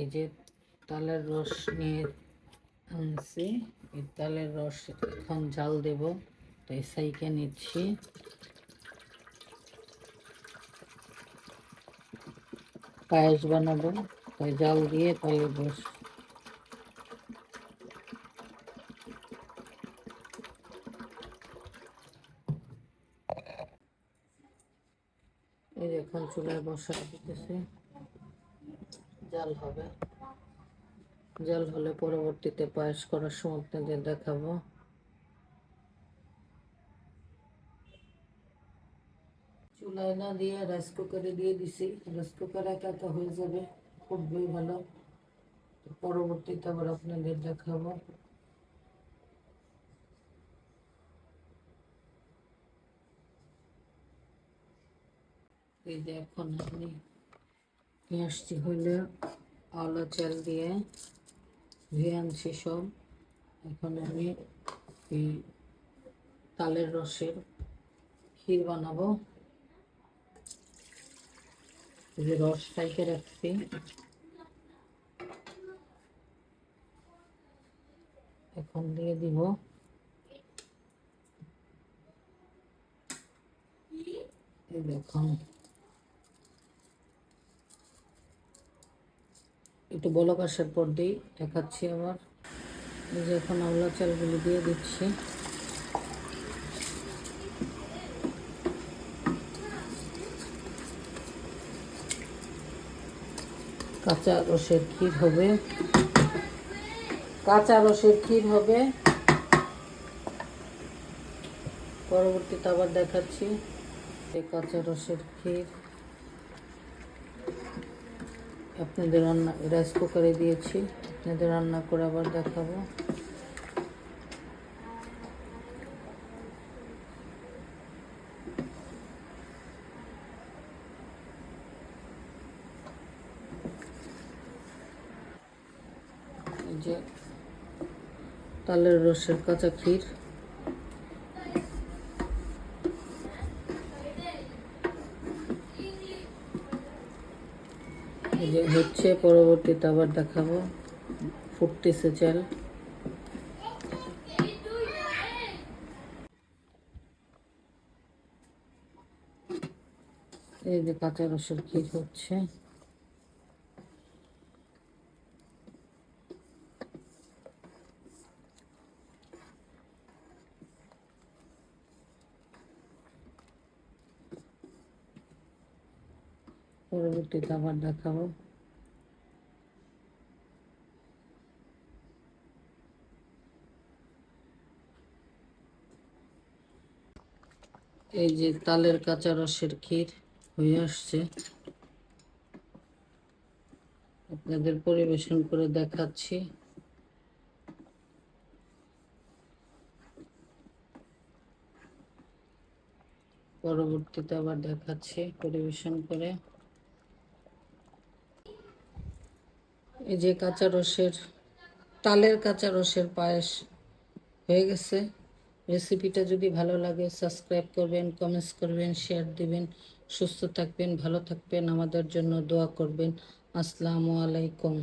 এই যে তালের রস নিয়ে আনছি, এই তালের রস এখন জাল দেব তাই সাইকে নিচ্ছি। পায়েস বানাবো, তাই জাল দিয়ে তালের রস। এই যে এখন চুলায় বসা দিতেছে। জাল হবে। জাল হলে পরবর্তীতে পায়েস করার সময় আপনাদের দেখাবো। চুলায় না দিয়ে রাইস কুকারে দিয়ে দিছি। রাইস কুকারে একা একা হয়ে যাবে খুবই ভালো। পরবর্তীতে আবার আপনাদের দেখাবো। এই যে এখন আমি নিয়ে আসছি হইলে আওলা চাল দিয়ে ধুয়ে আনছি সব এখন আমি এই তালের রসের ক্ষীর বানাবো। যে রস পাইকে রাখছি। এখন দিয়ে দিব দেখুন। একটু বলক আসার পর দিই, দেখাচ্ছি আবার এই যে এখন আওলা চালগুলো দিয়ে দিচ্ছি। কাঁচা রসের ক্ষীর হবে। কাঁচা রসের ক্ষীর হবে। পরবর্তীতে আবার দেখাচ্ছি। এই কাঁচা রসের ক্ষীর। আপনাদের রান্না রাইস কুকারে দিয়েছি। আপনাদের রান্না করে আবার দেখাবো। যে তালের রসের কাঁচা ক্ষীর। যে হচ্ছে পরবর্তীতে আবার দেখাবো। ফুটতেছে চাল এই যে কাঁচা রসের ক্ষীর হচ্ছে। পরবর্তীতে আবার দেখাবো। এই যে তালের কাঁচা রসের ক্ষীর হয়ে আসছে। আপনাদের পরিবেশন করে দেখাচ্ছি। পরবর্তীতে আবার দেখাচ্ছি পরিবেশন করে। এই যে কাঁচা রসের, তালের কাঁচা রসের পায়েস হয়ে গেছে। রেসিপিটা যদি ভালো লাগে, সাবস্ক্রাইব করবেন কমেন্টস করবেন শেয়ার দিবেন। সুস্থ থাকবেন, ভালো থাকবেন। আমাদের জন্য দোয়া করবেন। আসসালামু আলাইকুম।